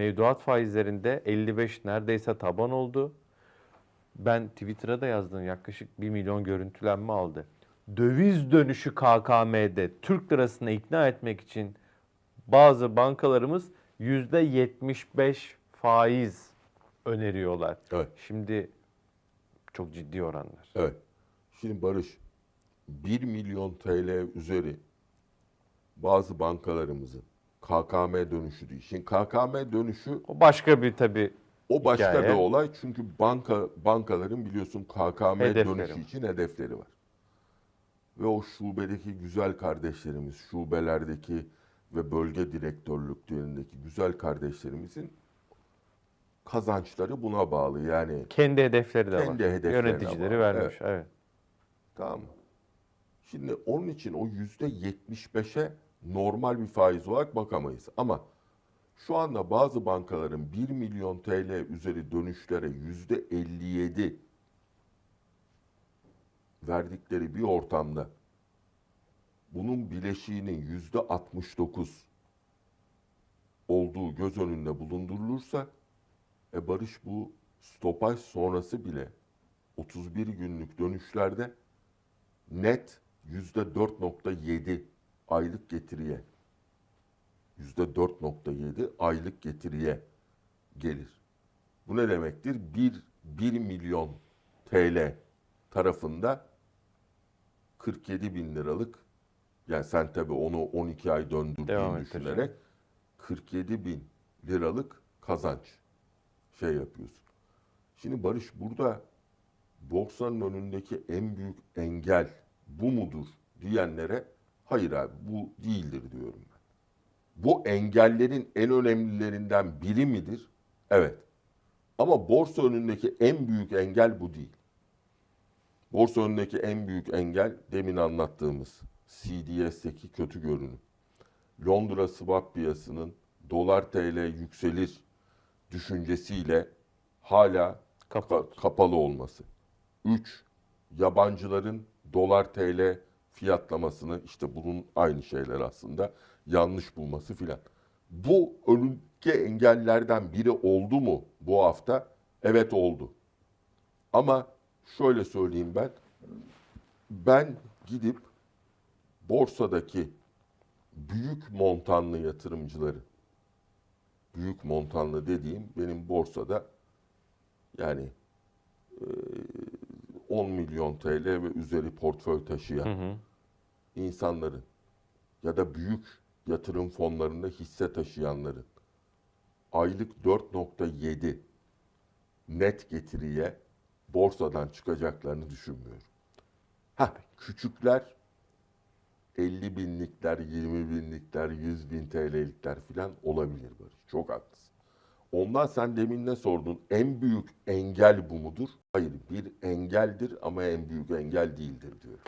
Mevduat faizlerinde 55 neredeyse taban oldu. Ben Twitter'a da yazdım yaklaşık 1 milyon görüntülenme aldı. Döviz dönüşü KKM'de Türk lirasını ikna etmek için bazı bankalarımız %75 faiz öneriyorlar. Evet. Şimdi çok ciddi oranlar. Evet. Şimdi Barış 1 milyon TL üzeri bazı bankalarımızın KKM dönüşü değil. Şimdi KKM dönüşü O başka bir tabii o başka Hikaye. bir olay çünkü banka bankaların biliyorsun KKM Hedefleri dönüşü var. için hedefleri var. Ve o şubedeki güzel kardeşlerimiz, şubelerdeki ve bölge direktörlüklerindeki güzel kardeşlerimizin kazançları buna bağlı. Yani kendi hedefleri de Kendi var. Yöneticileri bağlı, vermiş. Evet. Tamam mı? Şimdi onun için o yüzde 75'e normal bir faiz olarak bakamayız. Ama şu anda bazı bankaların 1 milyon TL üzeri dönüşlere yüzde 57 verdikleri bir ortamda bunun bileşiğinin yüzde 69 olduğu göz önünde bulundurulursa e Barış bu stopaj sonrası bile 31 günlük dönüşlerde net yüzde 4.7 aylık getiriye yüzde 4.7 aylık getiriye gelir. Bu ne demektir? 1, 1 milyon TL tarafında 47 bin liralık yani sen tabii onu 12 ay Devam döndürdüğünü ettireceğim. düşünerek 47 bin liralık kazanç şey yapıyorsun. Şimdi Barış burada borsanın önündeki en büyük engel bu mudur diyenlere hayır abi bu değildir diyorum ben. Bu engellerin en önemlilerinden biri midir? Evet. Ama borsa önündeki en büyük engel bu değil. Borsa önündeki en büyük engel demin anlattığımız CDS'teki kötü görünüm. Londra swap piyasasının dolar TL yükselir düşüncesiyle hala Kapalı. ka- kapalı olması. 3. Yabancıların dolar TL fiyatlamasını işte bunun aynı şeyler aslında yanlış bulması filan. Bu önündeki engellerden biri oldu mu bu hafta? Evet oldu. Ama şöyle söyleyeyim ben. Ben gidip borsadaki büyük montanlı yatırımcıları büyük montanlı dediğim benim borsada yani e, 10 milyon TL ve üzeri portföy taşıyan Hı hı. İnsanların ya da büyük yatırım fonlarında hisse taşıyanların aylık 4.7 net getiriye borsadan çıkacaklarını düşünmüyorum. Ha küçükler 50 binlikler, 20 binlikler, 100 bin TL'likler falan olabilir Barış. Çok haklısın. Ondan sen demin ne sordun? En büyük engel bu mudur? Hayır bir engeldir ama en büyük engel değildir diyorum.